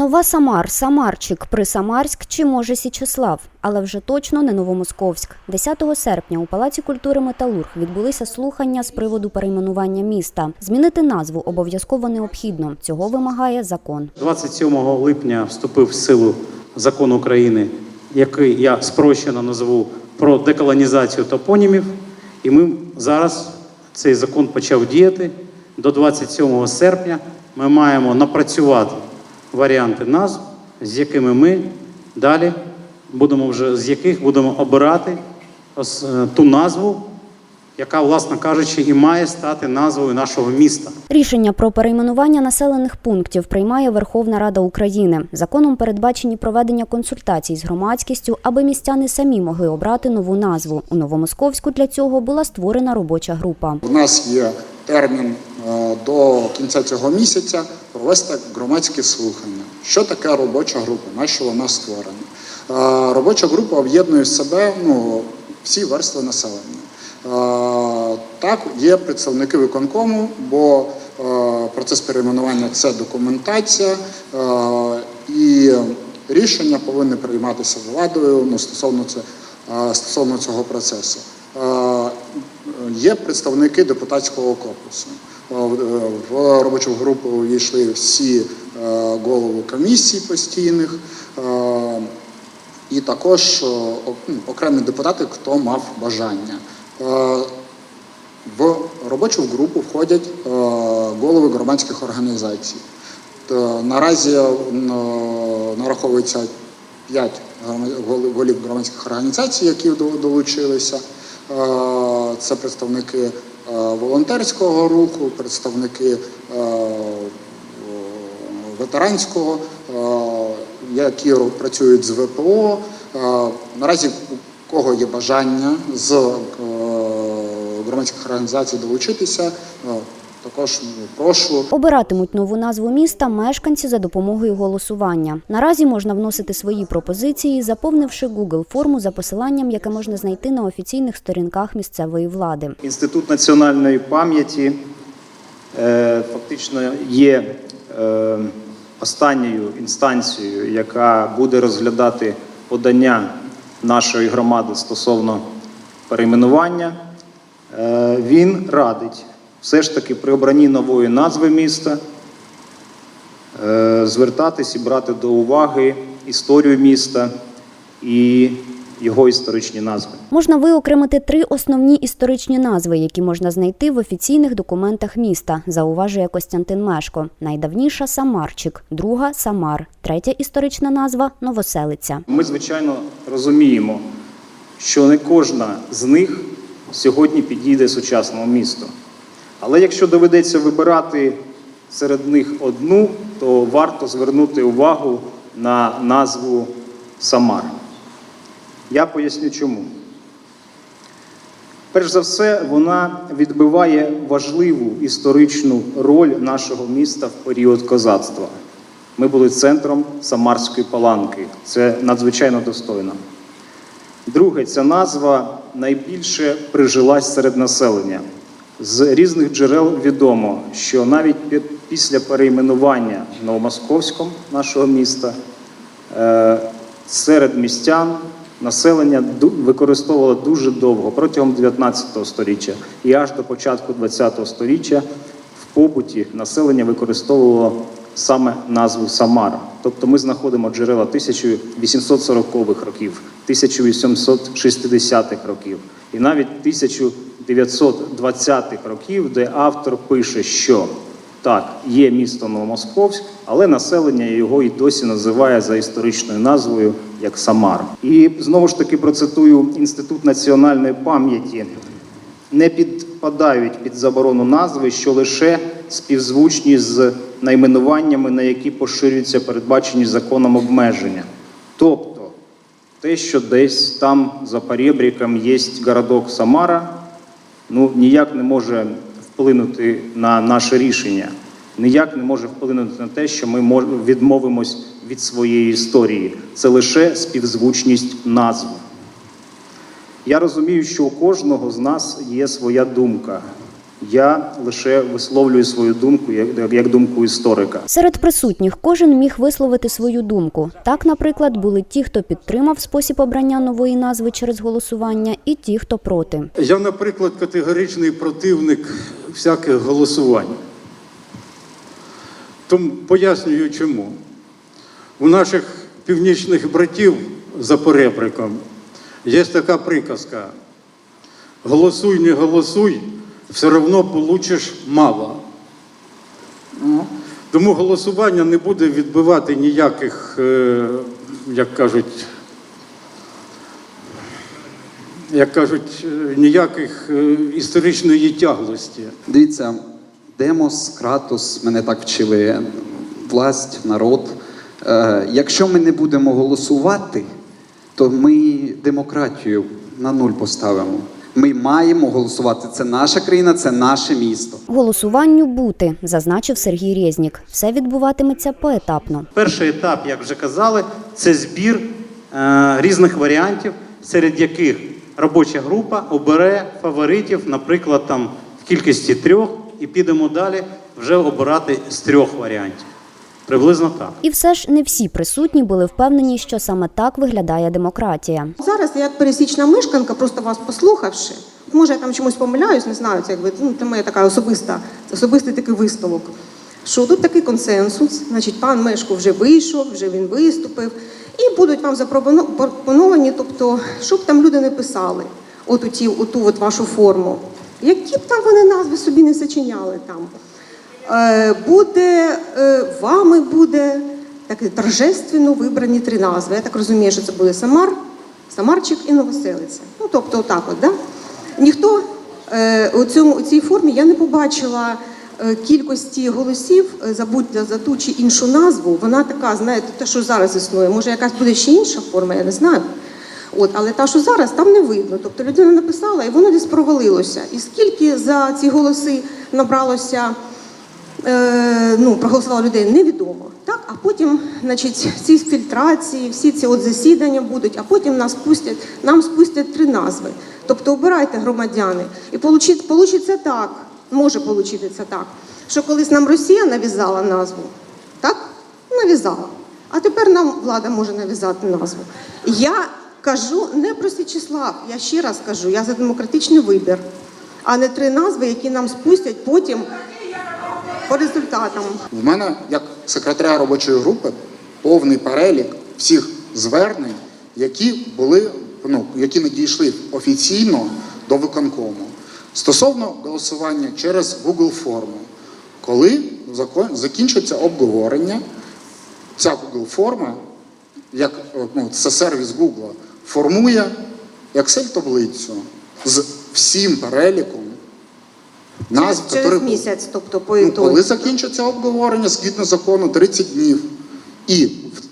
Нова Самар, Самарчик, Присамарськ чи може Січеслав, але вже точно не Новомосковськ. 10 серпня у Палаці культури Металург відбулися слухання з приводу перейменування міста. Змінити назву обов'язково необхідно. Цього вимагає закон. 27 липня вступив в силу закон України, який я спрощено назву про деколонізацію топонімів. І ми зараз цей закон почав діяти. До 27 серпня ми маємо напрацювати варіанти назв, з якими ми далі будемо вже з яких будемо обирати е, ту назву, яка, власне кажучи, і має стати назвою нашого міста. Рішення про перейменування населених пунктів приймає Верховна Рада України. Законом передбачені проведення консультацій з громадськістю, аби містяни самі могли обрати нову назву. У Новомосковську для цього була створена робоча група. У нас є термін е, до кінця цього місяця провести громадські слухання. Що таке робоча група? На що вона створена? Е, Робоча група об'єднує в себе ну, всі верстви населення. Е, Так, є представники виконкому, бо е, процес перейменування це документація, е, і рішення повинні прийматися владою ну, стосовно, це, стосовно цього процесу. Є представники депутатського корпусу. В робочу групу увійшли всі голови комісій постійних, і також ну, окремі депутати, хто мав бажання. Е, В робочу групу входять е, голови громадських організацій. Наразі е, нараховується 5 голів громадських організацій, які долучилися. Е, Це представники е, волонтерського руху, представники е, ветеранського, е, які працюють з ВПО. Е, Наразі у кого є бажання з е, громадських організацій долучитися, е, також ну, прошу. Обиратимуть нову назву міста мешканці за допомогою голосування. Наразі можна вносити свої пропозиції, заповнивши Google форму за посиланням, яке можна знайти на офіційних сторінках місцевої влади. Інститут національної пам'яті е, фактично є е, останньою інстанцією, яка буде розглядати подання нашої громади стосовно перейменування. Е, він радить все ж таки при обранні нової назви міста е, звертатись і брати до уваги історію міста і його історичні назви. Можна виокремити три основні історичні назви, які можна знайти в офіційних документах міста, зауважує Костянтин Мешко. Найдавніша Самарчик, друга Самар, третя історична назва Новоселиця. Ми, звичайно, розуміємо, що не кожна з них сьогодні підійде сучасному місту. Але якщо доведеться вибирати серед них одну, то варто звернути увагу на назву Самар. Я поясню чому. Перш за все, вона відбиває важливу історичну роль нашого міста в період козацтва. Ми були центром Самарської паланки. Це надзвичайно достойно. Друге, ця назва найбільше прижилась серед населення. З різних джерел відомо, що навіть пі- після перейменування Новомосковськом нашого міста е, серед містян населення використовувало дуже довго, протягом 19 століття і аж до початку 20 століття в побуті населення використовувало саме назву Самара. Тобто ми знаходимо джерела 1840-х років, 1860-х років і навіть 1920-х років, де автор пише, що так, є місто Новомосковськ, але населення його і досі називає за історичною назвою як Самар. І знову ж таки процитую Інститут національної пам'яті не підпадають під заборону назви, що лише співзвучні з найменуваннями, на які поширюються передбачені законом обмеження. Тобто те, що десь там за перебріком є городок Самара, ну ніяк не може вплинути на наше рішення, ніяк не може вплинути на те, що ми відмовимось від своєї історії. Це лише співзвучність назв. Я розумію, що у кожного з нас є своя думка. Я лише висловлюю свою думку як, як думку історика. Серед присутніх кожен міг висловити свою думку. Так, наприклад, були ті, хто підтримав спосіб обрання нової назви через голосування, і ті, хто проти. Я, наприклад, категоричний противник всяких голосувань. Тому пояснюю чому. У наших північних братів за поребриком є така приказка: голосуй, не голосуй, все одно получиш мало. Тому голосування не буде відбивати ніяких, е, як кажуть, як кажуть, е, ніяких е, історичної тяглості. Дивіться, демос, кратос, мене так вчили, власть, народ. Якщо ми не будемо голосувати, то ми демократію на нуль поставимо. Ми маємо голосувати. Це наша країна, це наше місто. Голосуванню бути, зазначив Сергій Резнік. Все відбуватиметься поетапно. Перший етап, як вже казали, це збір е, різних варіантів, серед яких робоча група обере фаворитів, наприклад, там в кількості трьох, і підемо далі вже обирати з трьох варіантів. Приблизно так. І все ж не всі присутні були впевнені, що саме так виглядає демократія. Зараз я як пересічна мешканка, просто вас послухавши, може я там чомусь помиляюсь, не знаю, це якби ну, це моя така особиста, особистий такий висновок. Що тут такий консенсус, значить, пан Мешко вже вийшов, вже він виступив, і будуть вам запропоновані, тобто, щоб там люди не писали, от оті, оту от вашу форму. Які б там вони назви собі не сочиняли там. Е, Буде е, вами буде так торжественно вибрані три назви. Я так розумію, що це буде Самар, Самарчик і Новоселиця. Ну тобто, отак, от, да? Ніхто е, у цьому у цій формі я не побачила кількості голосів е, за ту чи іншу назву. Вона така, знаєте, те, що зараз існує. Може, якась буде ще інша форма, я не знаю. От, але та, що зараз, там не видно. Тобто людина написала, і воно десь провалилося. І скільки за ці голоси набралося ну, проголосувало людей, невідомо. Так? А потім, значить, ці фільтрації, всі ці от засідання будуть, а потім нас пустять, нам спустять три назви. Тобто обирайте громадяни. І получить, получиться так, може получитися так, що колись нам Росія нав'язала назву, так? Нав'язала. А тепер нам влада може нав'язати назву. Я кажу не про Січеслав, я ще раз кажу, я за демократичний вибір, а не три назви, які нам спустять потім по результатам. В мене, як секретаря робочої групи, повний перелік всіх звернень, які були, ну, які надійшли офіційно до виконкому. Стосовно голосування через Google форму, коли закінчиться обговорення, ця Google форма, як е, ну, це сервіс Google, формує Excel-таблицю з всім переліком назв, Через які- місяць, тобто по Ну, коли закінчиться обговорення згідно закону 30 днів, і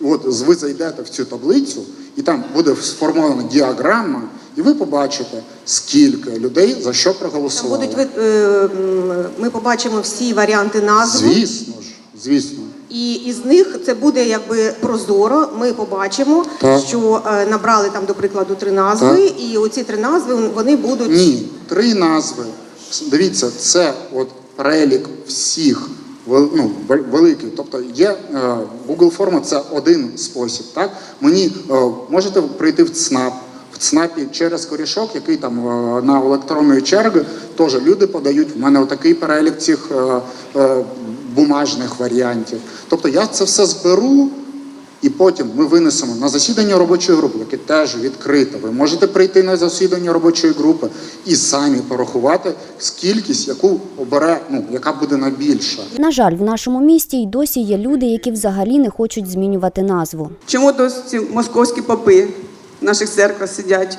от ви зайдете в цю таблицю, і там буде сформована діаграма, і ви побачите, скільки людей за що Там будуть ви- е, ми побачимо всі варіанти назв. Звісно ж, звісно. І із них це буде якби прозоро. Ми побачимо, Так. що е, набрали там, до прикладу, три назви, і оці три назви вони будуть Ні, три назви. Дивіться, це от перелік всіх ну, вел- великий. Тобто є е, Google форма це один спосіб. Так? Мені е, можете прийти в ЦНАП. В ЦНАПі через корішок, який там е, на електронної черги, теж люди подають. В мене отакий перелік цих бумажних варіантів. Тобто я це все зберу. І потім ми винесемо на засідання робочої групи, яке теж відкрите. Ви можете прийти на засідання робочої групи і самі порахувати кількість, яку обере, ну яка буде найбільша. На жаль, в нашому місті й досі є люди, які взагалі не хочуть змінювати назву. Чому досі московські попи в наших церквах сидять?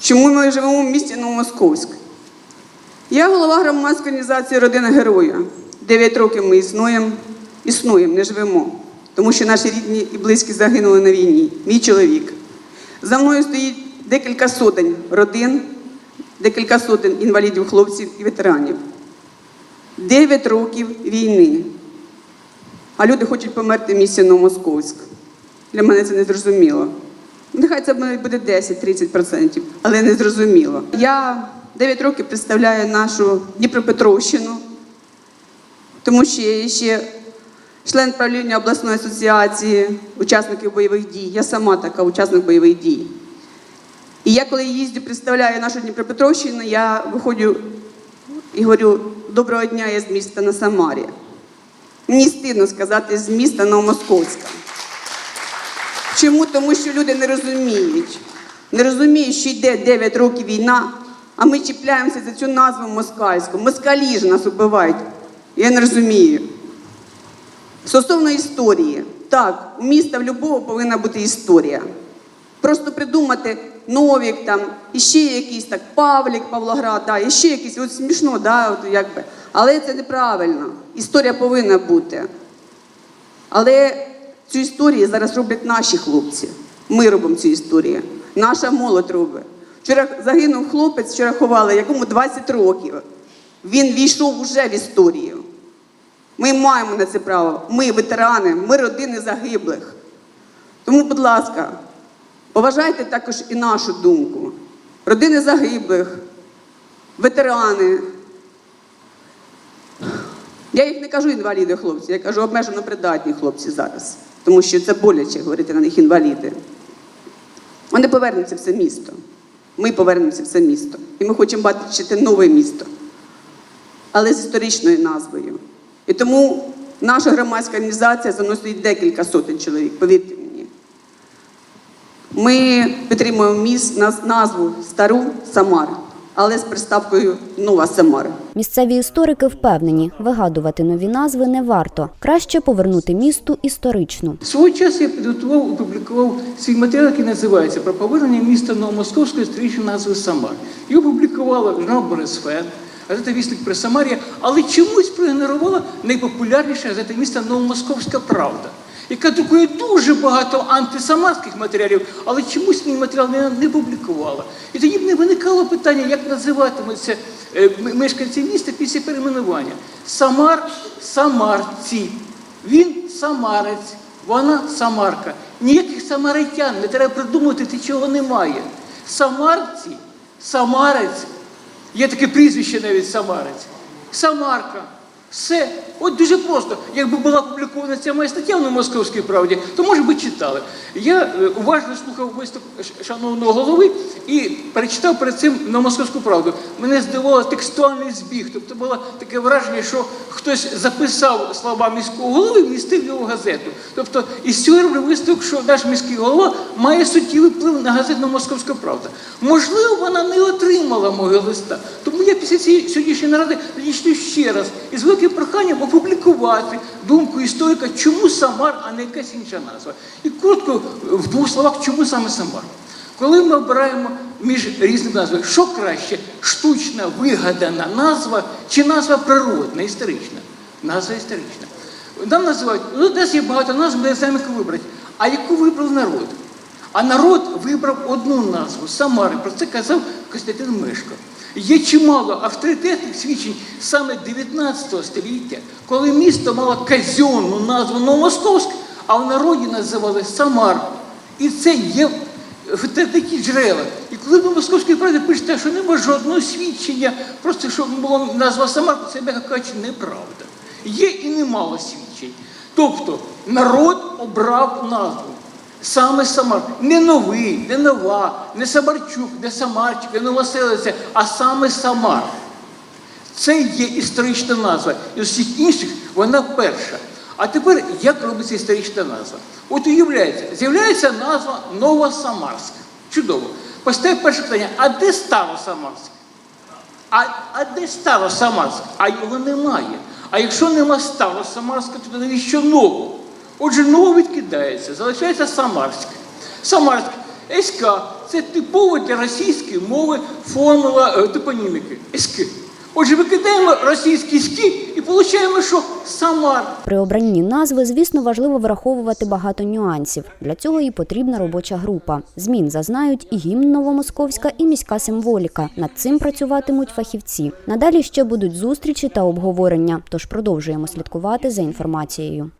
Чому ми живемо в місті Новомосковськ? Я голова громадської організації Родина Героя. Дев'ять років ми існуємо, існуємо, не живемо, тому що наші рідні і близькі загинули на війні. Мій чоловік. За мною стоїть декілька сотень родин, декілька сотень інвалідів, хлопців і ветеранів. Дев'ять років війни. А люди хочуть померти в місті Новомосковськ. Для мене це не зрозуміло. Нехай це буде 10-30%, але не зрозуміло. Я 9 років представляю нашу Дніпропетровщину, тому що я ще член правління обласної асоціації учасників бойових дій. Я сама така учасник бойових дій. І я, коли їздю, представляю нашу Дніпропетровщину, я виходжу і говорю: доброго дня, я з міста на Самарі. Мені стидно сказати з міста Новомосковська. Чому? Тому що люди не розуміють. Не розуміють, що йде 9 років війна, а ми чіпляємося за цю назву москальську. Москалі ж нас вбивають. Я не розумію. Стосовно історії, так, у міста в любого повинна бути історія. Просто придумати Новік там, і ще якийсь так, Павлік, Павлоград, да, і ще якийсь, от смішно, да, от, якби. але це неправильно. Історія повинна бути. Але цю історію зараз роблять наші хлопці. Ми робимо цю історію. Наша молодь робить. Вчора загинув хлопець, вчора ховали, якому 20 років. Він війшов уже в історію. Ми маємо на це право. Ми ветерани, ми родини загиблих. Тому, будь ласка, поважайте також і нашу думку. Родини загиблих, ветерани. Я їх не кажу інваліди хлопці, я кажу обмежено придатні хлопці зараз, тому що це боляче говорити на них інваліди. Вони повернуться в це місто. Ми повернемося в це місто. І ми хочемо бачити нове місто, але з історичною назвою. І тому наша громадська організація заносить декілька сотень чоловік, повірте мені. Ми підтримуємо міст, назву Стару Самар, але з приставкою Нова Самара. Місцеві історики впевнені, вигадувати нові назви не варто. Краще повернути місту історичну. Свого часу я підготував опублікував свій матеріал, який називається Про повернення міста Новомосковської історичної назви Самар. Його опублікувала журнал Борисфен, газета Вісник при Самарі, але чомусь проігнорувала найпопулярніша газета міста Новомосковська Правда, яка друкує дуже багато антисамарських матеріалів, але чомусь мій матеріал не, не публікувала. І тоді б не виникало питання, як називатимуться е, мешканці міста після перейменування. Самар, самарці. Він самарець, вона самарка. Ніяких самаритян не треба придумувати, ти чого немає. Самарці, самарець, є таке прізвище навіть самарець. Самарка. Все. От дуже просто. Якби була опублікована ця моя стаття в Московській правді, то може би читали. Я е, уважно слухав виступ шановного голови і перечитав перед цим на московську правду. Мене здивував текстуальний збіг. Тобто було таке враження, що хтось записав слова міського голови і вмістив його в газету. Тобто із цього роблю висновок, що наш міський голова має суттєвий вплив на газету Московська правда. Можливо, вона не отримала мого листа. Тому я після цієї сьогоднішньої наради надійшлю ще раз із великим проханням опублікувати думку історика, чому Самар, а не якась інша назва. І коротко в двох словах, чому саме Самар. Коли ми обираємо між різними назвами, що краще, штучна вигадана назва чи назва природна, історична? Назва історична. Нам називають, ну, нас є багато назв, ми не знаємо, вибрати. А яку вибрав народ? А народ вибрав одну назву Самари. Про це казав Костянтин Мишко. Є чимало авторитетних свідчень саме 19 століття, коли місто мало казенну назву Новомосковськ, а в народі називали Самар. І це є в такі джерела. І коли ви московській правді пишете, що немає жодного свідчення, просто що була назва Самар, це м'яко кажучи, неправда. Є і немало свідчень. Тобто народ обрав назву. Саме Самар. Не новий, не нова, не Самарчук, не Самарчик, не Новоселиця, а саме Самар. Це є історична назва. І з усіх інших вона перша. А тепер як робиться історична назва? От уявляється, з'являється назва Новосамарськ. Чудово. Постає перше питання: а де Старосамарськ? А, а де Старосамарськ? А його немає. А якщо нема Старосамарська, то навіщо нового? Отже, ново відкидається, залишається Самарськ. Самарськ СК це типова для російської мови формула е, топоніміки. СК. Отже, викидаємо російський СК і отримуємо, що Самар. При обранні назви, звісно, важливо враховувати багато нюансів. Для цього і потрібна робоча група. Змін зазнають і гімн Новомосковська, і міська символіка. Над цим працюватимуть фахівці. Надалі ще будуть зустрічі та обговорення. Тож продовжуємо слідкувати за інформацією.